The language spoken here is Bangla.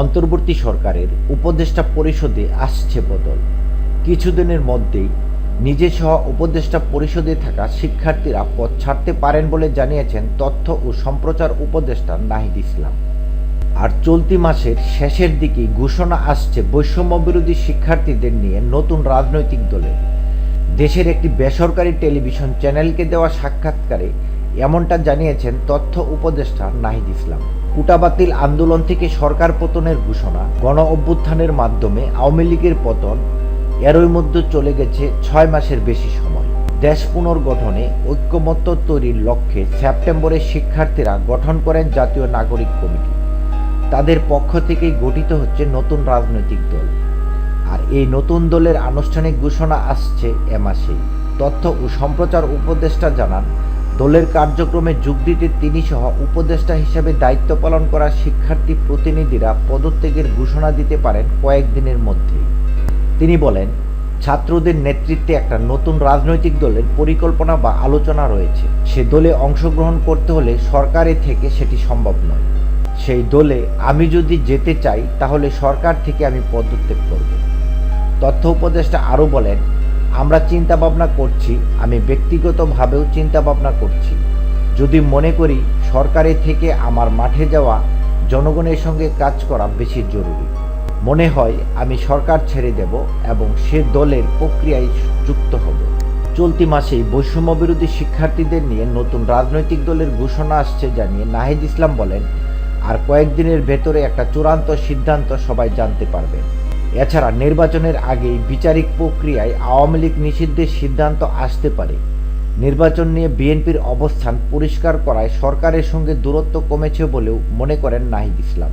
অন্তর্বর্তী সরকারের উপদেষ্টা পরিষদে আসছে বদল। কিছুদিনের মধ্যেই নিজে সহ উপদেষ্টা পরিষদে থাকা শিক্ষার্থীরা পদ ছাড়তে পারেন বলে জানিয়েছেন তথ্য ও সম্প্রচার উপদেষ্টা নাহিদ ইসলাম। আর চলতি মাসের শেষের দিকে ঘোষণা আসছে বৈষম্য বিরোধী শিক্ষার্থীদের নিয়ে নতুন রাজনৈতিক দলের। দেশের একটি বেসরকারি টেলিভিশন চ্যানেলকে দেওয়া সাক্ষাৎকারে এমনটা জানিয়েছেন তথ্য উপদেষ্টা নাহিদ ইসলাম। কুটাবাতিল আন্দোলন থেকে সরকার পতনের ঘোষণা, গণ অভ্যুত্থানের মাধ্যমে আওয়ামী লীগের পতন, এরই মধ্যে চলে গেছে ছয় মাসের বেশি সময়। দেশ পুনর্গঠনে ঐক্যমত্য তৈরির লক্ষ্যে সেপ্টেম্বরে শিক্ষার্থীরা গঠন করেন জাতীয় নাগরিক কমিটি। তাদের পক্ষ থেকেই গঠিত হচ্ছে নতুন রাজনৈতিক দল। আর এই নতুন দলের আনুষ্ঠানিক ঘোষণা আসছে এ মাসেই। তথ্য ও সম্প্রচার উপদেষ্টা জানান দলের কার্যক্রমে যোগ দিতে তিনি সহ উপদেষ্টা হিসেবে দায়িত্ব পালন করা শিক্ষার্থী প্রতিনিধিরা পদত্যাগের ঘোষণা দিতে পারেন কয়েকদিনের মধ্যেই। তিনি বলেন, ছাত্রদের নেতৃত্বে একটা নতুন রাজনৈতিক দলের পরিকল্পনা বা আলোচনা রয়েছে। সে দলে অংশগ্রহণ করতে হলে সরকারে থেকে সেটি সম্ভব নয়। সেই দলে আমি যদি যেতে চাই, তাহলে সরকার থেকে আমি পদত্যাগ করব। তথ্য উপদেষ্টা আরও বলেন আমরা চিন্তা ভাবনা করছি, আমি ব্যক্তিগতভাবেও চিন্তা ভাবনা করছি। যদি মনে করি সরকারে থেকে আমার মাঠে যাওয়া জনগণের সঙ্গে কাজ করা বেশি জরুরি। মনে হয় আমি সরকার ছেড়ে দেব এবং সে দলের প্রক্রিয়ায় যুক্ত হব। চলতি মাসেই বৈষম্য বিরোধী শিক্ষার্থীদের নিয়ে নতুন রাজনৈতিক দলের ঘোষণা আসছে জানিয়ে নাহিদ ইসলাম বলেন, আর কয়েকদিনের ভেতরে একটা চূড়ান্ত সিদ্ধান্ত সবাই জানতে পারবে। এছাড়া নির্বাচনের আগেই বিচারিক প্রক্রিয়ায় আওয়ামী লীগ নিষিদ্ধের সিদ্ধান্ত আসতে পারে। নির্বাচন নিয়ে বিএনপির অবস্থান পরিষ্কার করায় সরকারের সঙ্গে দূরত্ব কমেছে বলেও মনে করেন নাহিদ ইসলাম।